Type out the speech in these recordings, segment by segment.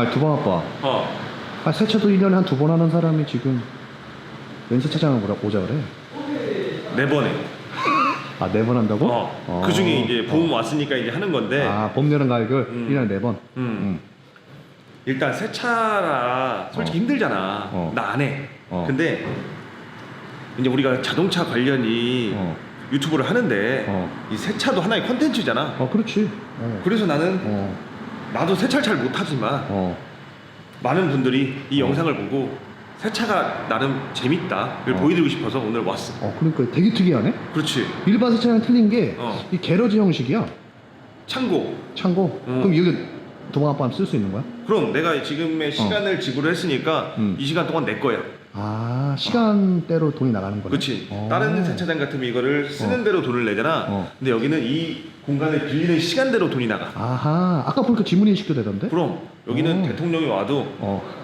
아, 두번 아빠. 어. 아, 세차도 1년에 한 두 번 하는 사람이 지금 웬 세차장을 보라 오자 그래? 네 번에. 아, 네 번 한다고? 어. 어. 그 중에 이제 보험 왔으니까 이제 하는 건데. 아, 봄, 여름, 가을 음. 1년에 네 번. 음. 음. 일단 세차라 솔직히 어. 힘들잖아. 어. 나 안 해. 어. 근데 이제 우리가 자동차 관련이 어. 유튜브를 하는데 어. 이 세차도 하나의 컨텐츠잖아. 어, 그렇지. 어. 그래서 나는 어. 나도 세차를 잘 못하지만 어. 많은 분들이 이 어. 영상을 보고 세차가 나름 재밌다를 어. 보여드리고 싶어서 오늘 왔어. 어, 그러니까 되게 특이하네? 그렇지. 일반 세차랑 틀린 게, 어. 이 게러지 형식이야. 참고. 참고. 음. 그럼 여기 도방 아빠는 쓸 수 있는 거야? 그럼 내가 지금의 시간을 지불을 했으니까 음. 이 시간 동안 내 거야. 아, 시간대로 돈이 나가는 거네. 그렇지. 어. 다른 세차장 같으면 이거를 쓰는 어. 대로 돈을 내잖아. 어. 근데 여기는 이 공간을 빌리는 시간대로 돈이 나가. 아하, 아까 보니까 지문인 식도 되던데? 그럼 여기는 어. 대통령이 와도 어.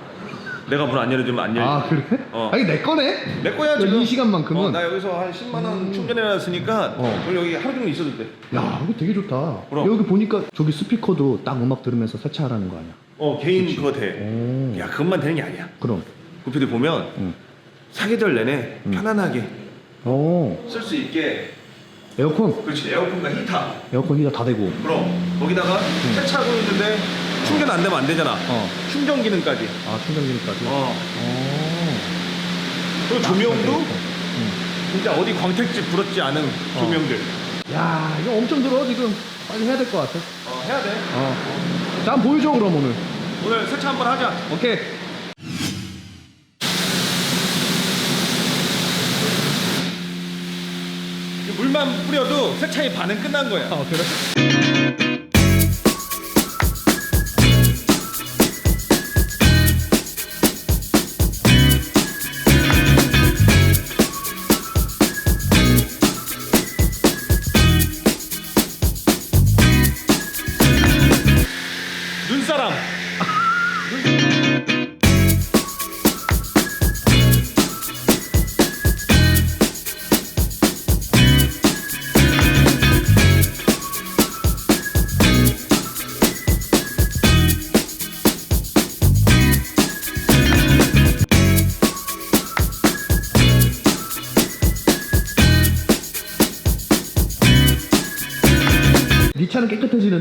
내가 문 안 열어주면 안 열려. 아, 그래? 어. 아니, 내 거네? 내 거야 야, 지금. 이 시간만큼은? 어, 나 여기서 한 10만 원 음. 충전해놨으니까 어. 오늘 여기 하루 종일 있어도 돼. 야, 이거 되게 좋다. 그럼. 여기 보니까 저기 스피커도 딱 음악 들으면서 세차하라는 거 아니야? 어 개인 그거 돼. 오. 야 그것만 되는 게 아니야. 그럼. 구피들 보면 응. 사계절 내내 음. 편안하게 오. 쓸 수 있게 에어컨. 그렇지 에어컨과 히터 에어컨 히터 다 되고. 그럼 거기다가 세차하고 있는데 충전 안 되면 안 되잖아 어. 충전 기능까지 아, 충전기까지. 어 오. 그리고 조명도 응. 진짜 어디 광택지 부럽지 않은 어. 조명들 야, 이거 엄청 들어, 지금. 빨리 해야 될 것 같아. 어, 해야 돼 어. 자, 한번 보여줘, 그럼 오늘. 오늘 세차 한번 하자 오케이. 물만 뿌려도 세차의 반은 끝난 거야 아, 그래? 눈사람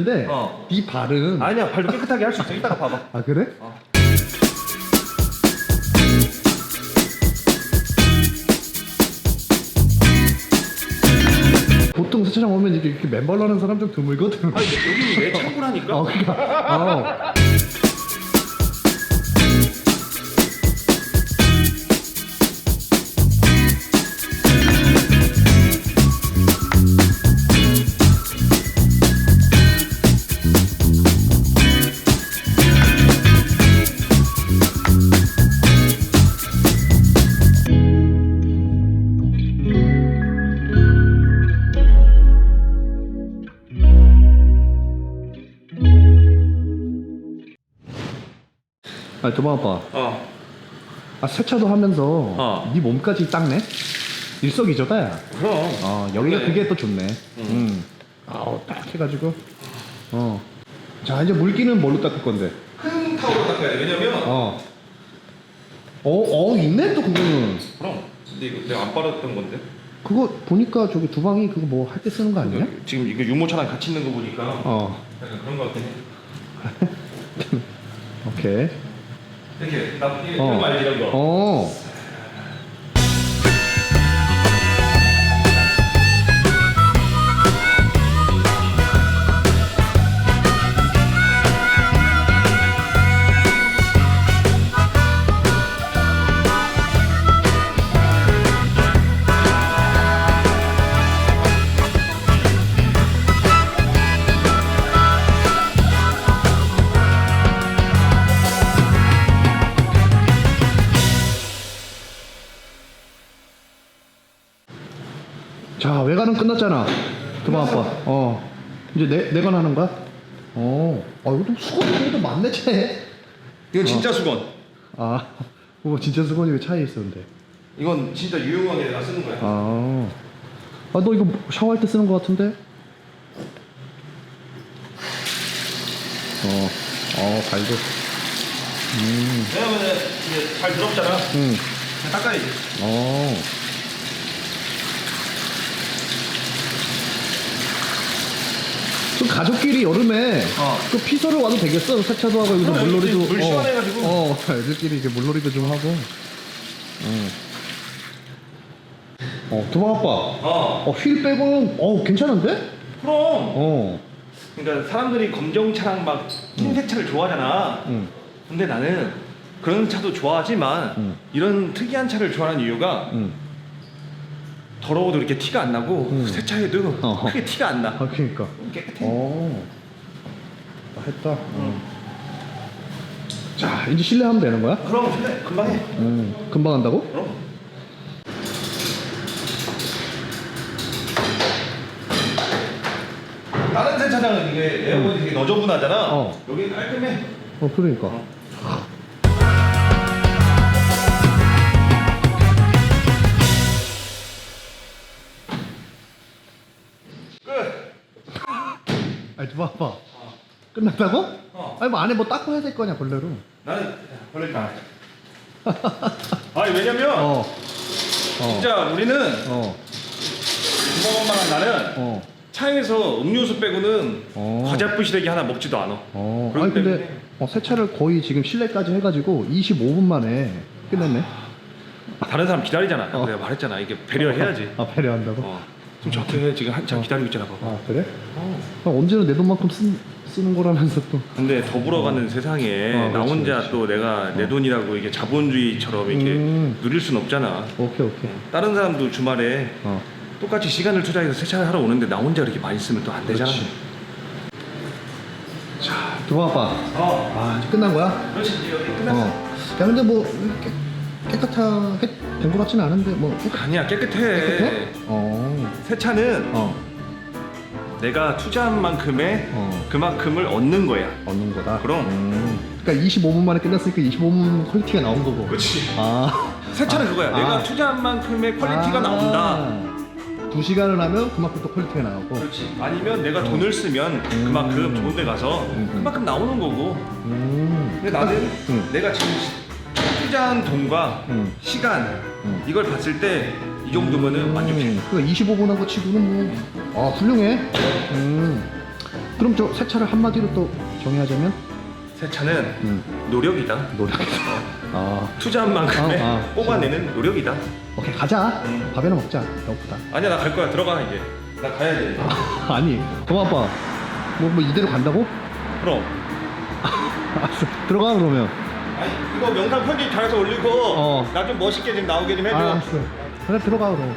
깨끗해지는데, 어. 네 발은. 아니야 발도 깨끗하게 할 수 있어 이따가 봐봐 아, 그래? 어. 보통 세차장 오면 이렇게, 이렇게 맨발로 하는 사람 좀 드물거든. 아니 여기 내 창고라니까 어, 그니까. 어. 아, 도방 아빠. 어 아, 세차도 하면서 어. 네 몸까지 닦네? 일석이조다야. 그럼 어, 여기가 그래. 그게 또 좋네. 음. 아우, 딱 해가지고. 어. 자, 이제 물기는 뭘로 닦을 건데? 큰 타워로 닦아야 돼 왜냐면 어. 어, 어, 있네, 또 그거는. 그럼 근데 이거 내가 안 빨았던 건데 그거 보니까 저기 주방이 그거 뭐 할 때 쓰는 거 아니야? 지금 이거 유모차랑 같이 있는 거 보니까 어. 약간 그런 거 같긴 해 오케이. 이렇게 나 이런 어. 거 알지 이런 거 어. 끝났잖아. 도방 아빠. 어. 이제 내, 내관 하는 거야? 어. 아, 이거 좀 수건이 그래도 많네, 차에. 이건 진짜 수건 아, 어, 진짜 수건이 왜 차에 있었는데? 이건 진짜 유용하게 내가 쓰는 거야 아. 아, 너 이거 샤워할 때 쓰는 거 같은데? 어, 어, 발도. 음. 왜냐면은 이게 잘 더럽잖아. 음. 닦아야지. 어. 그 가족끼리 여름에 어. 그 피서를 와도 되겠어. 세차도 하고 여기서 물놀이도 물 어. 시원해가지고. 어, 애들끼리 이제 물놀이도 좀 하고. 어. 어, 두방 아빠. 어. 어, 휠 빼고는 어, 괜찮은데? 그럼. 어. 그러니까 사람들이 검정 차랑 막 흰색 차를 좋아하잖아. 응. 근데 나는 그런 차도 좋아하지만 응. 이런 특이한 차를 좋아하는 이유가 응. 더러워도 이렇게 티가 안 나고 응. 세차해도 어허. 크게 티가 안 나. 아, 그니까. 깨끗해. 어. 아, 했다. 어. 자, 이제 실내 하면 되는 거야? 그럼 근데 금방 해. 음, 금방 한다고? 그럼. 다른 세차장은 이게 에어컨이 되게 너저분하잖아. 어. 여기 깔끔해. 어, 그러니까. 끝. 아니, 좀 봐봐. 끝났다고? 어. 아니, 뭐 안에 뭐 닦고 해야 될 거냐, 본래로. 나는 벌레 다. 아니 왜냐면 어. 어. 진짜 우리는 어. 부모만 나는 어. 차에서 음료수 빼고는 어. 과자 부시래기 하나 먹지도 않아. 어. 그렇기 아니, 근데 때문에. 어, 세차를 거의 지금 실내까지 해가지고 25분 만에 끝냈네. 다른 사람 기다리잖아. 어. 내가 말했잖아. 이게 배려해야지. 아, 배려한다고? 어. 좀 적게 해. 지금 한참 기다리고 있잖아. 봐봐. 아, 그래? 아, 언제는 내 돈만큼 쓰, 쓰는 거라면서 또. 근데 더불어가는 세상에 어, 나 그렇지, 혼자 그렇지. 또 내가 내 돈이라고 이게 자본주의처럼 이렇게 음. 누릴 순 없잖아. 오케이, 오케이. 다른 사람도 주말에 어. 똑같이 시간을 투자해서 세차를 하러 오는데 나 혼자 그렇게 많이 쓰면 또 안 되잖아. 그렇지. 자, 아빠. 어. 아, 이제 끝난 거야? 그렇지. 이제 여기 끝났어. 어. 야, 근데 뭐 깨, 깨끗하게 된 것 같지는 않은데 뭐 깨끗, 아니야 깨끗해. 깨끗해? 어. 세차는 어. 내가 투자한 만큼의 어. 그만큼을 얻는 거야. 얻는 거다. 그럼. 음. 그러니까 25분 만에 끝났으니까 25분 퀄리티가 나온 거고. 그렇지. 아. 세차는 아, 그거야. 아. 내가 투자한 만큼의 퀄리티가 아. 나온다. 두 시간을 하면 그만큼 또 퀄리티가 나오고. 그렇지. 아니면 내가 돈을 쓰면 그만큼 좋은 데 가서 음. 그만큼 나오는 거고. 음. 근데 나는 음. 내가 지금 투자한 돈과 음. 시간 음. 이걸 봤을 때 이 정도면은 만족해. 그러니까 25분 한거 치고는 뭐, 아, 훌륭해. 음. 그럼 저 세차를 한마디로 또 정의하자면? 세차는 음. 노력이다. 노력이다. 아. 투자한 만큼의 아, 아. 뽑아내는 노력이다. 오케이, 가자. 음. 밥이나 먹자. 배고프다. 아니야 나 갈 거야. 들어가 이제. 나 가야 돼. 아니, 그럼 아빠. 뭐, 뭐 이대로 간다고? 그럼. 알았어. 들어가, 그러면. 아니 이거 영상 편집 잘해서 올리고 어. 나 좀 멋있게 좀 나오게 좀 해줘. 알았어. 그래, 들어가, 그럼.